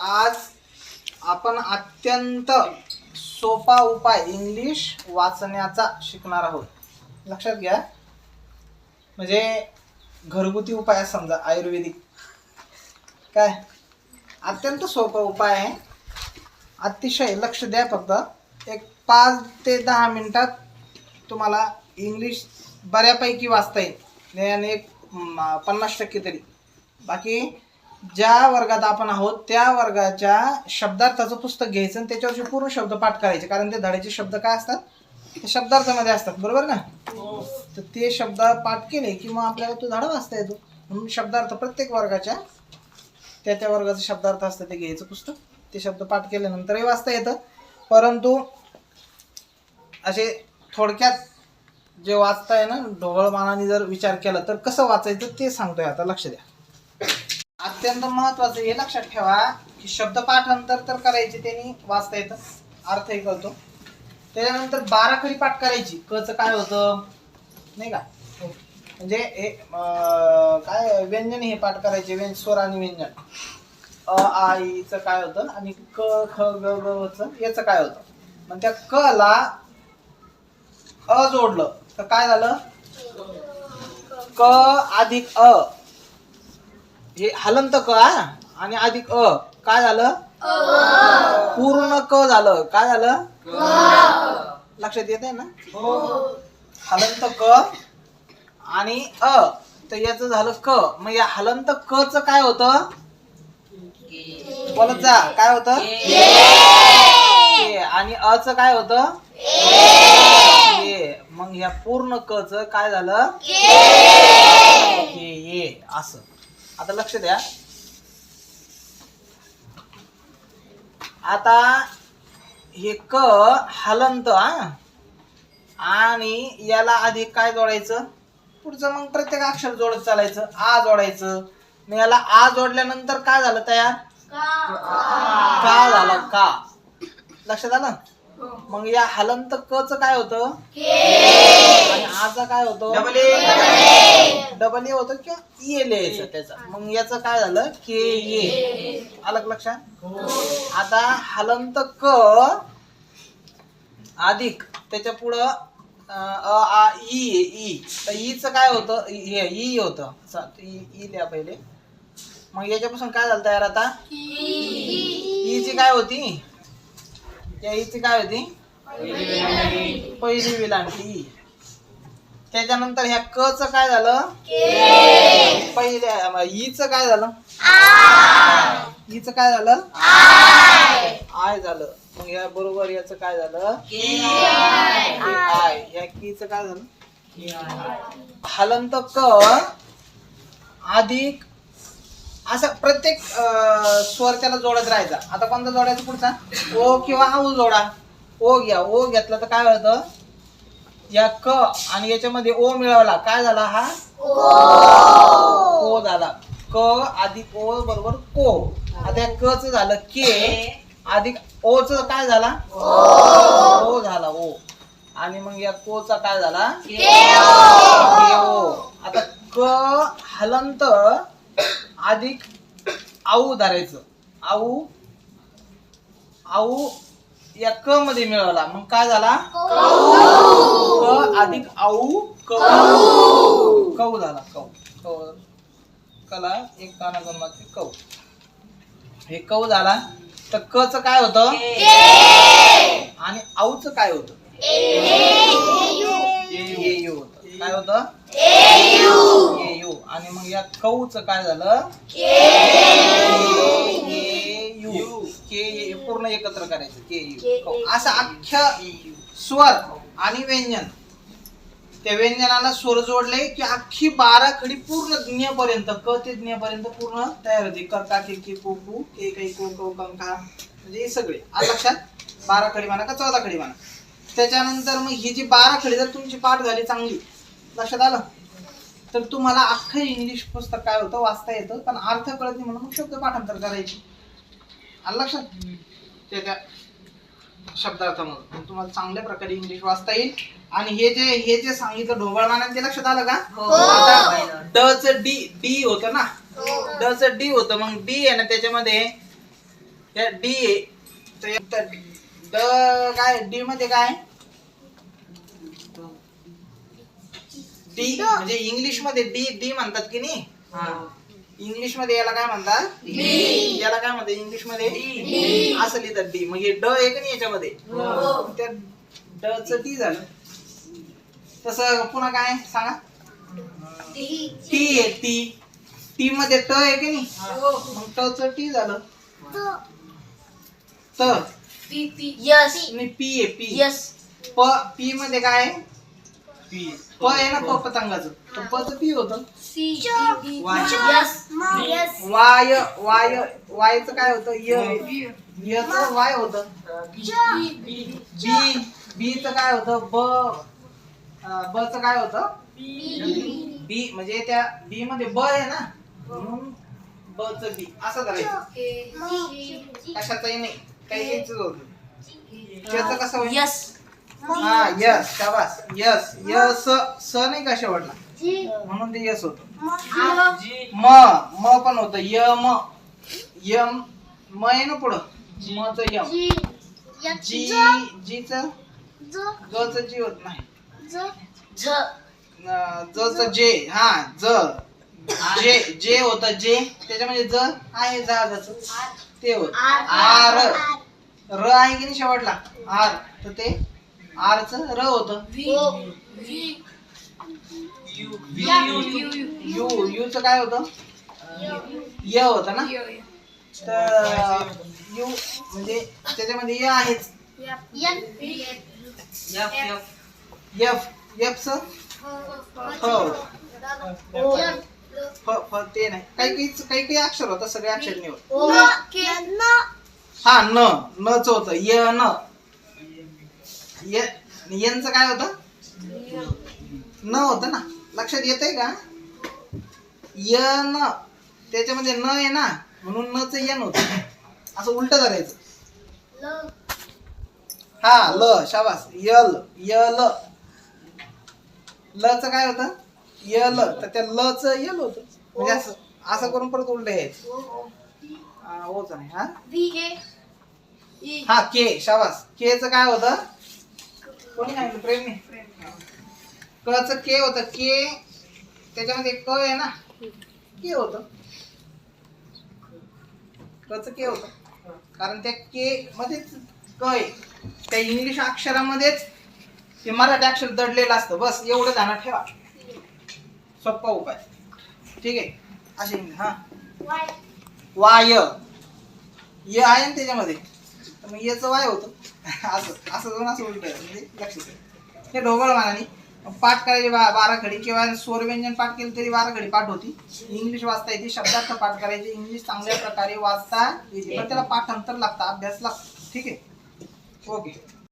आज आपण अत्यंत सोपा उपाय इंग्लिश वाचण्याचा शिकणार आहोत. लक्षात घ्या. म्हणजे घरगुती उपाय आहे समजा आयुर्वेदिक. काय? अत्यंत सोपा उपाय आहे. अतिशय लक्ष द्या फक्त. एक पाच ते दहा मिनिटात तुम्हाला इंग्लिश बऱ्यापैकी वाचता येईल. आणि एक पन्नास टक्के तरी. बाकी ज्या वर्गात आपण आहोत त्या वर्गाच्या शब्दार्थाचं पुस्तक घ्यायचं आणि त्याच्यावरचे पूर्ण शब्द पाठ करायचे. कारण ते धड्याचे शब्द काय असतात? ते शब्दार्थामध्ये असतात. बरोबर ना? तर ते शब्द पाठ केले की मग आपल्याला तो धडा वाचता येतो. म्हणून शब्दार्थ प्रत्येक वर्गाच्या त्या त्या वर्गाचं शब्दार्थ असतं ते घ्यायचं पुस्तक. ते शब्द पाठ केल्यानंतरही वाचता येतं. परंतु असे थोडक्यात जे वाचताय ना ढोबळमानाने जर विचार केला तर कसं वाचायचं ते सांगतोय आता. लक्ष द्या. अत्यंत महत्वाचं हे लक्षात ठेवा की शब्द पाठांतर तर करायचे त्यांनी वाचता येतं. अर्थही कळतो. त्याच्यानंतर बाराकरी पाठ करायची. कच काय होतं? नाही का? म्हणजे हे काय व्यंजन हे पाठ करायचे व्यंजन स्वर आणि व्यंजन. अ आ काय होतं आणि क ख ग ग याचं काय होतं? मग त्या क ला अ जोडलं. तर काय झालं? क अधिक अ. हे हलंत क हा? आणि अधिक अ. काय झालं? पूर्ण क झालं. काय झालं? लक्षात येत आहे ना हलंत क आणि अ. तर याचं झालं क. मग या हलंत क च काय होतं? बोलत जा काय होतं. आणि अ च काय होतं? ये मग ह्या पूर्ण क च काय झालं? ये असं. आता लक्ष द्या. आता हे क हलंत हा. आणि याला आधी काय जोडायचं? पुढचं मग प्रत्येक अक्षर जोडत चालायचं. आ जोडायचं. मग याला आ जोडल्यानंतर काय झालं तयार? का. झालं? का. लक्षात आलं? मग या हलंत क च काय होतं? आणि आचा काय होतं? डबल. ए होतं किंवा ये लिहायचं त्याचा. मग याचं काय झालं? के ये. आलं लक्षात? आता हलंत क अधिक. त्याच्या पुढं अं, अ आ ई आहे, ई. तर ईच काय होतं? हे ई होतं. चा- ई ई लिहा पहिले. मग याच्यापासून काय झालं तयार आता? ईची काय होती? त्या ईची काय होती? पहिली विलांटी त्याच्यानंतर ह्या क च काय झालं? पहिल्या ईच काय झालं? ईच काय झालं? आय. झालं. मग या बरोबर याच काय झालं? आय. आय या कीच काय झालं? हलंत क अधिक असं प्रत्येक स्वर त्याला जोडत राहायचा. आता कोणता जोडायचा पुढचा? ओ किंवा आऊ जोडा. ओ घ्या. ओ घेतला तर काय होतं? या क आणि याच्यामध्ये ओ मिळवला. काय झाला हा? को झाला. क अधिक ओ बरोबर को. आता या क च झालं के. अधिक ओ च काय झाला? ओ झाला. ओ. आणि मग या को चा काय झाला? के ओ. आता क हलंत अधिक आऊ धरायचं आऊ आऊ या क मध्ये मिळवला. मग काय झाला? क. अधिक आऊ कऊ कऊ झाला कऊ कला एक काना दोन कऊ हे कऊ झाला तर क च काय होतं? आणि आऊच काय होतं? ये. यू होतं? काय होतं या कऊच काय झालं? के यू. के पूर्ण एकत्र करायचं. K U. कऊ. असं अख्ख्या स्वर आणि व्यंजन. त्या व्यंजनाला स्वर जोडले की अख्खी बारा खडी पूर्ण ज्ञपर्यंत क ते ज्ञपर्यंत पूर्ण तयार होते. कर्का के के को कु के कै को कौ कंका म्हणजे हे सगळे. आलं लक्षात? बारा खडी म्हणा का चौदा खडी म्हणा. त्याच्यानंतर मग ही जी बारा खडी जर तुमची पाठ झाली चांगली. लक्षात आलं? तर तुम्हाला अख्खं इंग्लिश पुस्तक काय होतं वाचता येतं पण अर्थ कळत नाही म्हणून मग शब्द पाठांतर करायची. आलं लक्षात? ते त्या शब्दार्थामधून मग तुम्हाला चांगल्या प्रकारे इंग्लिश वाचता येईल. आणि हे जे हे जे सांगितलं ढोबळ मानात ते लक्षात आलं का? आता ड च डी डी होतं ना? ड च डी होतं. मग डी आहे ना त्याच्यामध्ये डी आहे. ड काय? डी मध्ये काय? डी म्हणजे इंग्लिशमध्ये डी डी म्हणतात की नाही? इंग्लिशमध्ये याला काय म्हणतात? याला काय म्हणतात इंग्लिशमध्ये असं लिहितात डी. हे ड आहे का नाही याच्यामध्ये. त्या ड च टी झालं. तसं पुन्हा काय सांगा? टी आहे टी. टी मध्ये ट आहे की नाही? मग ट च टी झालं. त. यस. आणि पी आहे पी. यस. प पी मध्ये काय आहे? प. आहे ना प पतंगाचं. तर प च पी होतं. वाय. वाय वायचं काय होतं? य. यच वाय होतं. बी बी च काय होतं? ब. ब च काय होतं? बी. म्हणजे त्या बी मध्ये ब आहे ना? म्हणून ब च बी. असं करायचं. कशाचंही नाही. काही यायचं होतं. त्याचं कसं होईल? यस. हा यस शाबास. यस यस स नाही का शेवटला म्हणून ते यस होत. म. म पण होत. यम यम म आहे ना पुढं? म च यम. जी. जी च ज. च जी होत नाही. ज. च जे. हा ज. जे जे होत जे. त्याच्यामध्ये ज आहे जहाजाच ते होत. आर. र आहे की नाही शेवटला? आर. तर ते आर च र होत. U U. च काय होत? य. होत ना? तर यू म्हणजे त्याच्यामध्ये य आहेच. एफ एफ च हो फ. फ ते नाही. काही काही काही काही अक्षर होतं सगळे अक्षर नाही होत. हा न. न. च होत. य न. य यनचं काय होतं? न होतं ना. लक्षात येतंय का? य न. त्याच्यामध्ये न आहे ना म्हणून न च यन होत. असं उलट करायचं हा ल शाबास. यल यल. ल च काय होतं? यल. तर त्या ल च यल होत. म्हणजे असं असं करून परत उलट यायचं. हा, ओच नाही हा. हा के शाबास. के च काय होतं? कोणी सांगितलं प्रेम. क च के होतं. के त्याच्यामध्ये क आहे ना? के होतं. क च के होतं. कारण त्या के मध्येच क आहे. त्या इंग्लिश अक्षरामध्येच ते मराठी अक्षर दडलेलं असतं. बस एवढं ध्यानात ठेवा. सोप्पा उपाय. ठीक आहे? असे हा. वाय. य आहे ना त्याच्यामध्ये. तर मग याचं वाय होतं. असं असं जाऊन असं उलट म्हणजे लक्षात हे ढोबळ मानाने. पाठ करायचे बा बारा खडी किंवा स्वर व्यंजन पाठ केलं तरी बारा खडी पाठ होती. इंग्लिश वाचता येते शब्दार्थ पाठ करायचे इंग्लिश चांगल्या प्रकारे वाचता येते. पण त्याला पाठांतर लागतं अभ्यास लागतो. ठीक आहे? ओके.